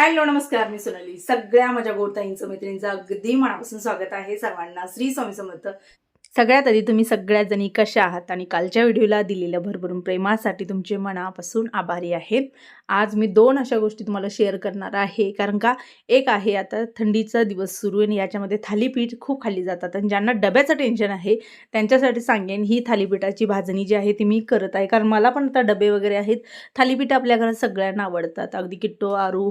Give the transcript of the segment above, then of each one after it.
Hello नमस्कार मी सोनाली. सगळ्या माझ्या गोडताईंचं मैत्रिणींचं अगदी मनापासून स्वागत आहे सर्वांना. श्री स्वामी समर्थ. सगळ्यात आधी तुम्ही सगळ्या जणी कशा आहात आणि कालच्या व्हिडिओला दिलेल्या भरभरून प्रेमासाठी तुमचे मनापासून आभारी आहे आज मी दोन अशा गोष्टी तुम्हाला शेअर करणार आहे. कारण का एक आहे आता थंडीचा दिवस सुरू आहे आणि याच्यामध्ये थालीपीठ खूप खाल्ली जातात आणि ज्यांना डब्याचं टेन्शन आहे त्यांच्यासाठी सांगेन ही थालीपीठाची भाजणी जी आहे ती मी करत आहे. कारण मला पण आता डबे वगैरे आहेत. थालीपीठ आपल्या घरात सगळ्यांना आवडतात. अगदी किट्टो आरू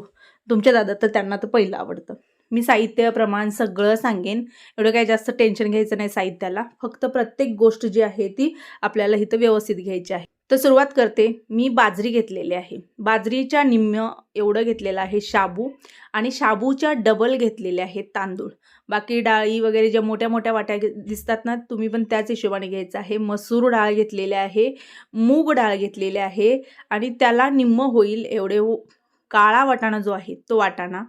तुमच्या दादा तर त्यांना तर पहिलं आवडतं. मी साहित्य प्रमाण सगळं सांगेन. एवढं काही जास्त टेन्शन घ्यायचं नाही साहित्याला. फक्त प्रत्येक गोष्ट जी आहे ती आपल्याला इथं व्यवस्थित घ्यायची आहे. तर सुरुवात करते. मी बाजरी घेतलेली आहे. बाजरीच्या निम्म एवढं घेतलेलं आहे शाबू आणि शाबूच्या डबल घेतलेले आहेत तांदूळ. बाकी डाळी वगैरे ज्या मोठ्या मोठ्या वाट्या दिसतात ना तुम्ही पण त्याच हिशोबाने घ्यायचं आहे. मसूर डाळ घेतलेले आहे मूग डाळ घेतलेले आहे आणि त्याला निम्म होईल एवढे काळा वाटाणा जो आहे तो वाटाणा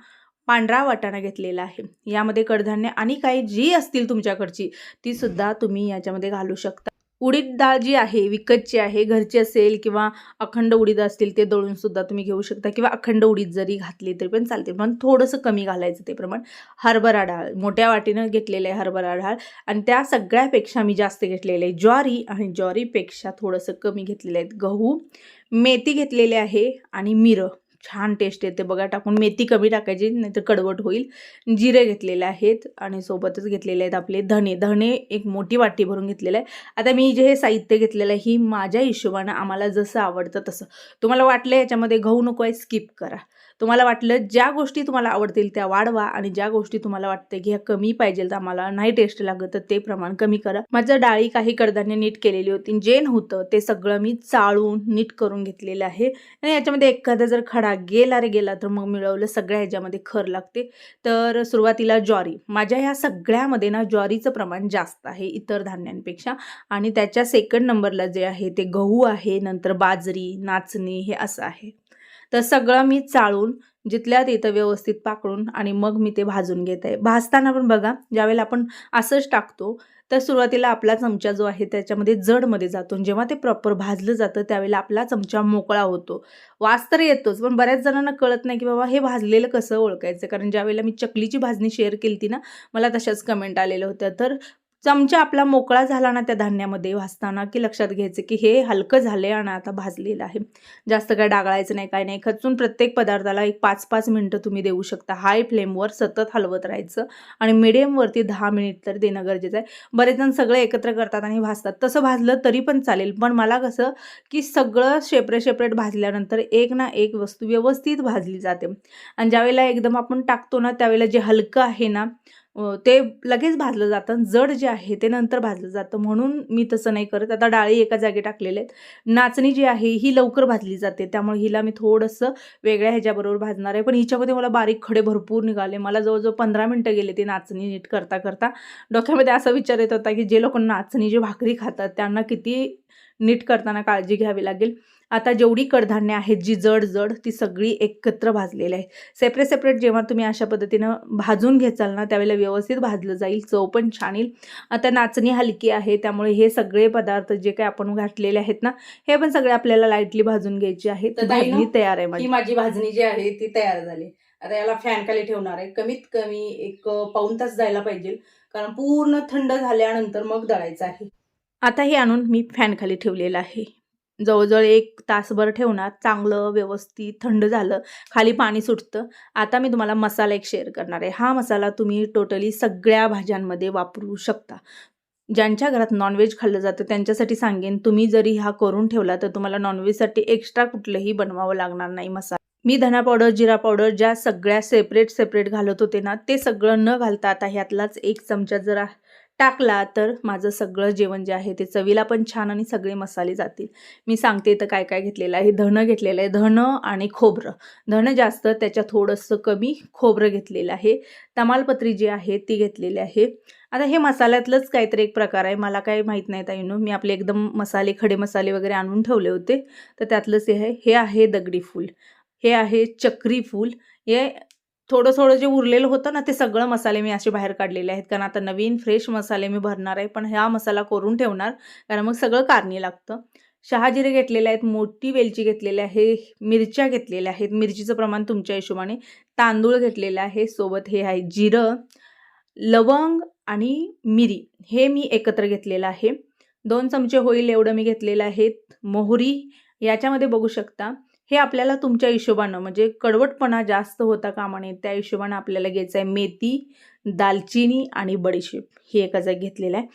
पांढरा वाटाणा घेतलेला आहे. यामध्ये कडधान्य आणि काही जी असतील तुमच्याकडची ती सुद्धा तुम्ही याच्यामध्ये घालू शकता. उडीद डाळ जी आहे विकतची आहे घरची असेल किंवा अखंड उडीद असतील ते दळून सुद्धा तुम्ही घेऊ शकता किंवा अखंड उडीद जरी घातली तरी पण चालते. पण थोडंसं कमी घालायचं ते प्रमाण. हरभरा डाळ मोठ्या वाटीनं घेतलेलं आहे हरभरा डाळ आणि त्या सगळ्यापेक्षा मी जास्त घेतलेलं आहे ज्वारी आणि ज्वारीपेक्षा थोडंसं कमी घेतलेलं आहे गहू. मेथी घेतलेली आहे आणि मिरं. छान टेस्ट येते. बघा टाकून मेथी कमी टाकायची नाहीतर कडवट होईल. जिरे घेतलेले आहेत आणि सोबतच घेतलेले आहेत आपले धणे. धणे एक मोठी वाटी भरून घेतलेलं आहे. आता मी जे हे साहित्य घेतलेलं आहे ही माझ्या हिशोबानं आम्हाला जसं आवडतं तसं. तुम्हाला वाटलं याच्यामध्ये गहू नको आहे स्किप करा. तुम्हाला वाटलं ज्या गोष्टी तुम्हाला आवडतील त्या वाढवा आणि ज्या गोष्टी तुम्हाला वाटते की ह्या कमी पाहिजे तर आम्हाला नाही टेस्ट लागत तर ते प्रमाण कमी करा. माझं डाळी काही कडधान्य नीट केलेली होती. जे नव्हतं ते सगळं मी चाळून नीट करून घेतलेलं आहे. आणि याच्यामध्ये एखादा जर खडा गेला रे गेला तर मग मिळवलं सगळ्या ह्याच्यामध्ये खर लागते. तर सुरुवातीला ज्वारी. माझ्या ह्या सगळ्यामध्ये ना ज्वारीचं प्रमाण जास्त आहे इतर धान्यांपेक्षा. आणि त्याच्या सेकंड नंबरला जे आहे ते गहू आहे नंतर बाजरी नाचणी हे असं आहे. तर सगळं मी चाळून जिथल्या तिथं व्यवस्थित पाकडून आणि मग मी ते भाजून घेत आहे. भाजताना पण बघा ज्यावेळेला आपण असंच टाकतो तर सुरुवातीला आपला चमचा जो आहे त्याच्यामध्ये जडमध्ये जातो जेव्हा ते प्रॉपर भाजलं जातं त्यावेळेला आपला चमचा मोकळा होतो. वास तर येतोच पण बऱ्याच जणांना कळत नाही की बाबा हे भाजलेलं कसं ओळखायचं? कारण ज्यावेळेला मी चकलीची भाजणी शेअर केली ती ना मला तशाच कमेंट आलेल्या होत्या. तर चमचा आपला मोकळा झाला ना त्या धान्यामध्ये भाजताना की लक्षात घ्यायचं की हे हलकं झाले आणि आता भाजलेलं आहे. जास्त काय डागळायचं नाही काय नाही. खचून प्रत्येक पदार्थाला एक पाच पाच मिनटं तुम्ही देऊ शकता. हाय फ्लेमवर सतत हलवत राहायचं आणि मिडियमवरती दहा मिनिट तर देणं गरजेचं आहे. बरेच जण सगळे एकत्र करतात आणि भाजतात. तसं भाजलं तरी पण चालेल पण मला कसं की सगळं शेपरे शेपरेट भाजल्यानंतर एक ना एक वस्तू व्यवस्थित भाजली जाते. आणि ज्यावेळेला एकदम आपण टाकतो ना त्यावेळेला जे हलकं आहे ना ते लगेच भाजलं जातं जड जे आहे ते नंतर भाजलं जातं. म्हणून मी तसं नाही करत. आता डाळी एका जागी टाकलेले आहेत. नाचणी जी आहे ही लवकर भाजली जाते. त्यामुळे हिला मी थोडंसं वेगळ्या ह्याच्याबरोबर भाजणार आहे. पण हिच्यामध्ये मला बारीक खडे भरपूर निघाले. मला जवळजवळ पंधरा मिनटं गेले ते नाचणी नीट करता करता. डोक्यामध्ये असा विचार येत होता की जे लोक नाचणी जी भाकरी खातात त्यांना किती नीट करताना काळजी घ्यावी लागेल. आता जेवढी कडधान्य आहेत जी जड जड ती सगळी एकत्र भाजलेली आहे सेपरेट सेपरेट जेव्हा तुम्ही अशा पद्धतीनं भाजून घेचाल ना त्यावेळेला व्यवस्थित भाजलं जाईल चव पण छान येईल. आता नाचणी हलकी आहे त्यामुळे हे सगळे पदार्थ जे काही आपण घातलेले आहेत ना हे पण सगळे आपल्याला लाईटली भाजून घ्यायचे आहेत. तर भाजणी तयार आहे ही माझी. माझी भाजणी जी आहे ती तयार झाली. आता याला फॅन खाली ठेवणार आहे. कमीत कमी एक पाऊन तास जायला पाहिजे. कारण पूर्ण थंड झाल्यानंतर मग दळायचं आहे. आता हे आणून मी फॅनखाली ठेवलेलं आहे. जवळजवळ एक तासभर ठेवणार चांगलं व्यवस्थित थंड झालं खाली पाणी सुटतं. आता मी तुम्हाला मसाला एक शेअर करणार आहे. हा मसाला तुम्ही टोटली सगळ्या भाज्यांमध्ये वापरू शकता. ज्यांच्या घरात नॉनव्हेज खाल्लं जातं त्यांच्यासाठी सांगेन तुम्ही जरी हा करून ठेवला तर तुम्हाला नॉनव्हेजसाठी एक्स्ट्रा कुठलंही बनवावं लागणार नाही मसाला. मी धना पावडर जिरा पावडर ज्या सगळ्या सेपरेट सेपरेट घालत होते ना ते सगळं न घालता आता ह्यातलाच एक चमचा जरा टाकला तर माझं सगळं जेवण जे आहे ते चवीला पण छान आणि सगळे मसाले जातील. मी सांगते तर काय काय घेतलेलं आहे. धणं घेतलेलं आहे. धणं आणि खोबरं. धणं जास्त त्याच्या थोडंसं कमी खोबरं घेतलेलं आहे. तमालपत्री जी आहे ती घेतलेली आहे. आता हे मसाल्यातलंच काहीतरी एक प्रकार आहे. मला काही माहीत नाही ताईनो. मी आपले एकदम मसाले खडे मसाले वगैरे आणून ठेवले होते. तर त्यातलंच हे आहे. हे आहे दगडी फूल. हे आहे चक्री फूल. हे थोडं थोडं जे उरलेलं होतं ना ते सगळं मसाले मी असे बाहेर काढलेले आहेत. कारण आता नवीन फ्रेश मसाले मी भरणार आहे पण हा मसाला करून ठेवणार. कारण मग सगळं कारणी लागतं. शहाजिरे घेतलेले आहेत मोठी वेलची घेतलेली आहे मिरच्या घेतलेल्या आहेत. मिरचीचं प्रमाण तुमच्या हिशोबाने. तांदूळ घेतलेलं आहे सोबत हे आहे जिरं लवंग आणि मिरी. हे मी एकत्र घेतलेलं आहे. दोन चमचे होईल एवढं मी घेतलेलं आहेत मोहरी याच्यामध्ये बघू शकता. हे आपल्याला तुमच्या हिशोबानं म्हणजे कडवटपणा जास्त होता कामा नये त्या हिशोबानं आपल्याला घ्यायचं आहे मेथी दालचिनी आणि बडीशेप. हे एका जागी घेतलेलं आहे.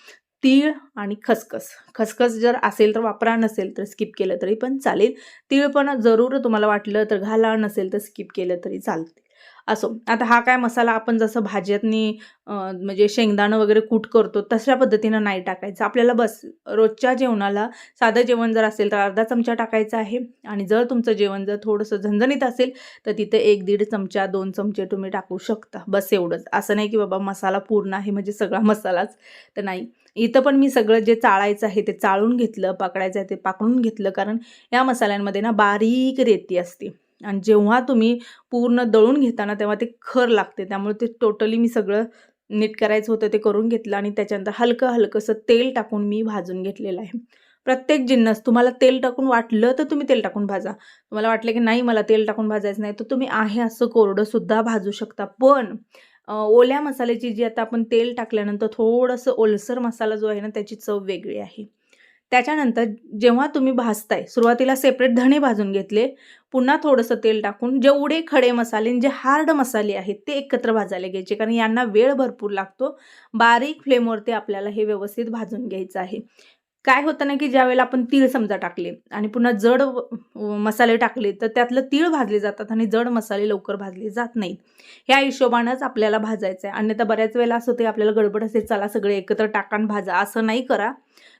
तीळ आणि खसखस. खसखस जर असेल तर वापरा नसेल तर स्किप केलं तरी पण चालेल. तीळ पण जरूर तुम्हाला वाटलं तर घाला नसेल तर स्किप केलं तरी चालते. असो. आता हा काय मसाला आपण जसं भाज्यातनी म्हणजे शेंगदाणं वगैरे कूट करतो तशा पद्धतीनं नाही टाकायचं. आपल्याला बस रोजच्या जेवणाला साधं जेवण जर असेल तर अर्धा चमचा टाकायचा आहे. आणि जर तुमचं जेवण जर थोडंसं झणझणीत असेल तर तिथे एक दीड चमचा दोन चमचे तुम्ही टाकू शकता. बस एवढंच. असं नाही की बाबा मसाला पूर्ण आहे म्हणजे सगळा मसालाच तर नाही. इथं पण मी सगळं जे चाळायचं आहे ते चाळून घेतलं पाकडायचं आहे ते पाकडून घेतलं. कारण या मसाल्यांमध्ये ना बारीक रेती असते. आणि जेव्हा तुम्ही पूर्ण दळून घेताना तेव्हा ते खर लागते. त्यामुळे ते टोटली मी सगळं नीट करायचं होतं ते करून घेतलं आणि त्याच्यानंतर हलकं हलकंसं तेल टाकून मी भाजून घेतलेलं आहे. प्रत्येक जिन्नस तुम्हाला तेल टाकून वाटलं तर तुम्ही तेल टाकून भाजा. तुम्हाला वाटलं की नाही मला तेल टाकून भाजायचं नाही तर तुम्ही आहे असं कोरडंसुद्धा भाजू शकता. पण ओल्या मसाल्याची जी आता आपण तेल टाकल्यानंतर थोडंसं ओलसर मसाला जो आहे ना त्याची चव वेगळी आहे. त्याच्यानंतर जेव्हा तुम्ही भाजताय सुरुवातीला सेपरेट धणे भाजून घेतले पुन्हा थोडंसं तेल टाकून जेवढे खडे मसाले जे हार्ड मसाले आहेत ते एकत्र भाजायला घ्यायचे कारण यांना वेळ भरपूर लागतो. बारीक फ्लेमवरती आपल्याला हे व्यवस्थित भाजून घ्यायचं आहे. काय होतं ना की ज्यावेळेला आपण तीळ समजा टाकले आणि पुन्हा जड मसाले टाकले तर त्यातलं तीळ भाजले जातात आणि जड मसाले लवकर भाजले जात नाहीत. ह्या हिशोबानंच आपल्याला भाजायचं आहे अन्यथा बऱ्याच वेळेला असं होते आपल्याला गडबड असते चला सगळे एकत्र टाकान भाजा. असं नाही करा.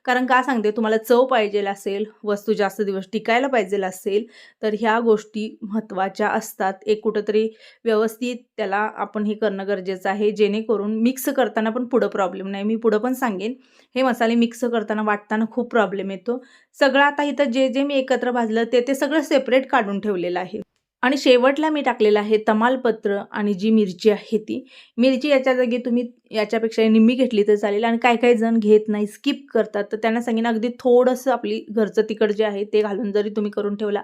कारण का सांगते तुम्हाला चव पाहिजे असेल वस्तू जास्त दिवस टिकायला पाहिजे असेल तर ह्या गोष्टी महत्त्वाच्या असतात. एक कुठंतरी व्यवस्थित त्याला आपण हे करणं गरजेचं आहे जेणेकरून मिक्स करताना पण पुढं प्रॉब्लेम नाही. मी पुढं पण सांगेन हे मसाले मिक्स करताना वाटताना खूप प्रॉब्लेम येतो. सगळं आता इथं जे जे मी एकत्र भाजलं ते ते सगळं सेपरेट काढून ठेवलेलं आहे. आणि शेवटला मी टाकलेलं आहे तमालपत्र आणि जी मिरची आहे ती. मिरची याच्या जागी तुम्ही याच्यापेक्षा निम्मी घेतली तर चालेल आणि काही काही जण घेत नाही स्किप करतात. तर त्यांना सांगेन अगदी थोडंसं आपली घरचं तिखट जे आहे ते घालून जरी तुम्ही करून ठेवला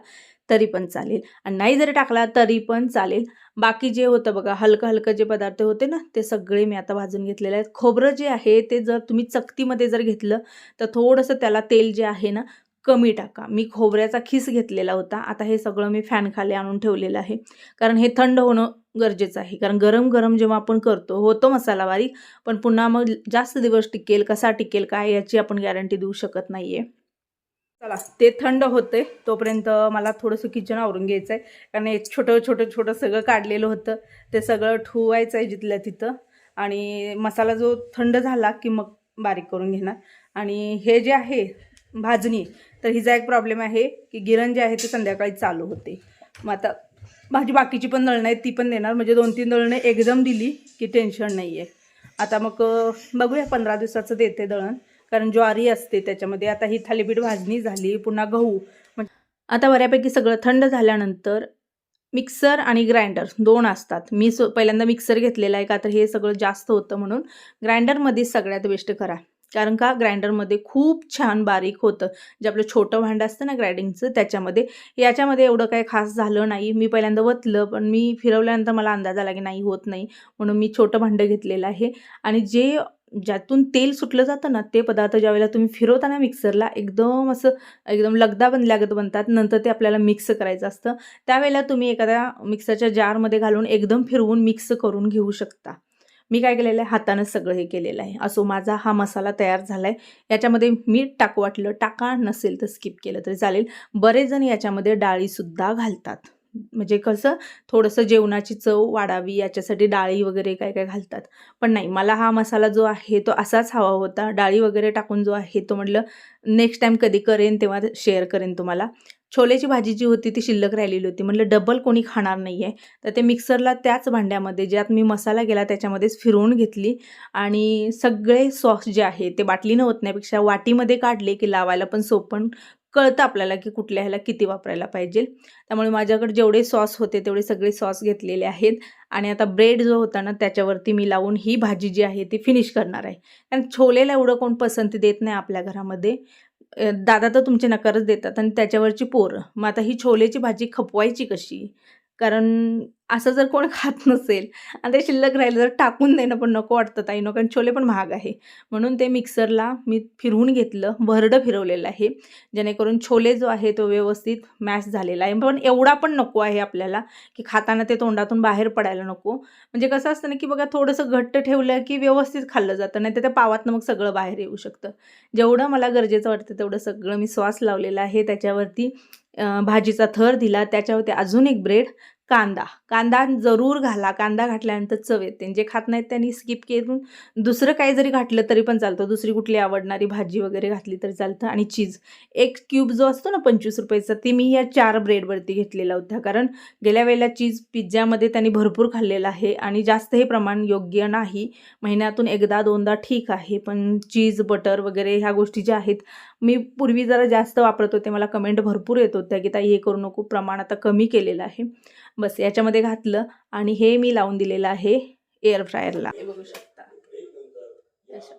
तरी पण चालेल. आणि नाही जरी टाकला तरी पण चालेल. बाकी जे होतं बघा हलकं हलकं जे पदार्थ होते ना ते सगळे मी आता भाजून घेतलेले आहेत. खोबरं जे आहे ते जर तुम्ही चकतीमध्ये जर घेतलं तर थोडंसं त्याला तेल जे आहे ना कमी टाका. मी खोबऱ्याचा खिस घेतलेला होता. आता हे सगळं मी फॅनखाली आणून ठेवलेलं आहे. कारण हे थंड होणं गरजेचं आहे. कारण गरम गरम जेव्हा आपण करतो होतो मसाला बारीक पण पुन्हा मग जास्त दिवस टिकेल कसा टिकेल काय याची आपण गॅरंटी देऊ शकत नाही आहे चला ते थंड होते तोपर्यंत मला थोडंसं किचन आवरून घ्यायचं आहे कारण एक छोटं छोटं छोटं सगळं काढलेलं होतं. ते सगळं ठुवायचं आहे जिथल्या तिथं. आणि मसाला जो थंड झाला की मग बारीक करून घेणार. आणि हे जे आहे भाजणी. तर हिचा एक प्रॉब्लेम आहे की गिरण जे आहे ते संध्याकाळी चालू होते. मग आता माझी बाकीची पण दळणं आहेत ती पण देणार. म्हणजे दोन तीन दळणं एकदम दिली की टेन्शन नाही आहे आता मग बघूया पंधरा दिवसाचं देते दळण. कारण ज्वारी असते त्याच्यामध्ये. आता ही थालीपीठ भाजणी झाली पुन्हा गहू. आता बऱ्यापैकी सगळं थंड झाल्यानंतर मिक्सर आणि ग्राइंडर दोन असतात. मी सो पहिल्यांदा मिक्सर घेतलेला आहे का तर हे सगळं जास्त होतं म्हणून. ग्राइंडरमध्ये सगळ्यात बेस्ट करा. कारण का? ग्राइंडरमध्ये खूप छान बारीक होतं. जे आपलं छोटं भांडं असतं ना ग्राइंडिंगचं त्याच्यामध्ये. याच्यामध्ये एवढं काही खास झालं नाही. मी पहिल्यांदा वतलं पण मी फिरवल्यानंतर मला अंदाज आला की नाही होत नाही. म्हणून मी छोटं भांडं घेतलेलं आहे. आणि जे ज्यातून तेल सुटलं जातं ना ते पदार्थ ज्यावेळेला तुम्ही फिरवताना मिक्सरला एकदम असं एकदम लगदा बनल्यागत बनतात. नंतर ते आपल्याला मिक्स करायचं असतं. त्यावेळेला तुम्ही एखाद्या मिक्सरच्या जारमध्ये घालून एकदम फिरवून मिक्स करून घेऊ शकता. मी काय केलेलं आहे? हातानं सगळं हे केलेलं आहे. असो माझा हा मसाला तयार झाला आहे याच्यामध्ये मीठ टाकू वाटलं टाका नसेल तर स्किप केलं तरी चालेल. बरेच जण याच्यामध्ये डाळीसुद्धा घालतात. म्हणजे कसं थोडंसं जेवणाची चव वाढावी याच्यासाठी डाळी वगैरे काय काय घालतात. पण नाही मला हा मसाला जो आहे तो असाच हवा होता. डाळी वगैरे टाकून जो आहे तो म्हटलं नेक्स्ट टाईम कधी करेन तेव्हा शेअर करेन तुम्हाला. छोलेची भाजी जी होती ती शिल्लक राहिलेली होती. म्हटलं डबल कोणी खाणार नाही आहे तर ते मिक्सरला त्याच भांड्यामध्ये ज्यात मी मसाला गेला त्याच्यामध्येच फिरवून घेतली. आणि सगळे सॉस जे आहे ते बाटलीनं ओतण्यापेक्षा वाटीमध्ये काढले की लावायला पण सोपं. कळतं आपल्याला की कुठल्या ह्याला किती वापरायला पाहिजे. त्यामुळे माझ्याकडे जेवढे सॉस होते तेवढे सगळे सॉस घेतलेले आहेत. आणि आता ब्रेड जो होता ना त्याच्यावरती मी लावून ही भाजी जी आहे ती फिनिश करणार आहे. कारण छोलेला एवढं कोण पसंती देत नाही आपल्या घरामध्ये. दादा तर तुमचे नकारच देतात आणि त्याच्यावरची पोरं. मग आता ही छोलेची भाजी खपवायची कशी? कारण असं जर कोण खात नसेल आणि ते शिल्लक राहिलं तर टाकून देणं पण नको वाटतं ताई नको. कारण छोले पण महाग आहे. म्हणून ते मिक्सरला मी फिरवून घेतलं भरडं फिरवलेलं आहे. जेणेकरून छोले जो आहे तो व्यवस्थित मॅश झालेला आहे. पण एवढा पण नको आहे आपल्याला की खाताना ते तोंडातून बाहेर पडायला नको. म्हणजे कसं असतं ना की बघा थोडंसं घट्ट ठेवलं की व्यवस्थित खाल्लं जातं नाही तर त्या पावातनं मग सगळं बाहेर येऊ शकतं. जेवढं मला गरजेचं वाटतं तेवढं सगळं मी श्वास लावलेला आहे. त्याच्यावरती भाजीचा थर दिला त्याच्यावरती अजून एक ब्रेड कांदा. कांदा जरूर घाला. कांदा घातल्यानंतर चव येते. जे खात नाहीत त्यांनी स्किप करून दुसरं काही जरी घातलं तरी पण चालतं. दुसरी कुठली आवडणारी भाजी वगैरे घातली तरी चालतं. आणि चीज एक क्यूब जो असतो ना पंचवीस रुपयाचा ती मी या चार ब्रेडवरती घेतलेला होता. कारण गेल्या वेळेला चीज पिझ्झ्यामध्ये त्यांनी भरपूर खाल्लेलं आहे आणि जास्त हे प्रमाण योग्य नाही. महिन्यातून एकदा दोनदा ठीक आहे. पण चीज बटर वगैरे ह्या गोष्टी ज्या आहेत मी पूर्वी जरा जास्त वापरत होते. मला कमेंट भरपूर येत होत्या की ताई हे करू नको. प्रमाण आता कमी केलेलं आहे. बस याच्यामध्ये घातलं आणि हे मी लावून दिलेलं आहे एअर फ्रायरला हे बघू शकता. अशा.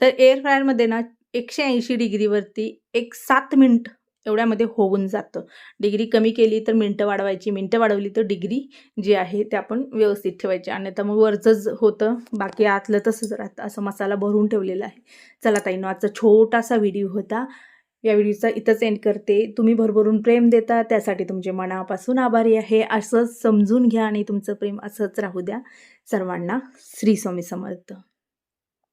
तर एअर फ्रायरमध्ये ना एकशे ऐंशी डिग्रीवरती एक सात मिनिट एवढ्यामध्ये होऊन जातं. डिग्री कमी केली तर मिनटं वाढवायची. मिनटं वाढवली तर डिग्री जी आहे ते आपण व्यवस्थित ठेवायची. आणि तर मग वरचंच होतं बाकी आतलं तसंच राहतं. असं मसाला भरून ठेवलेला आहे. चला ताईनो आजचा छोटासा व्हिडिओ होता. या व्हिडिओचा इथंच एंड करते. तुम्ही भरभरून प्रेम देता त्यासाठी तुमचे मनापासून आभारी आहे. असंच समजून घ्या आणि तुमचं प्रेम असंच राहू द्या. सर्वांना श्री स्वामी समर्थ.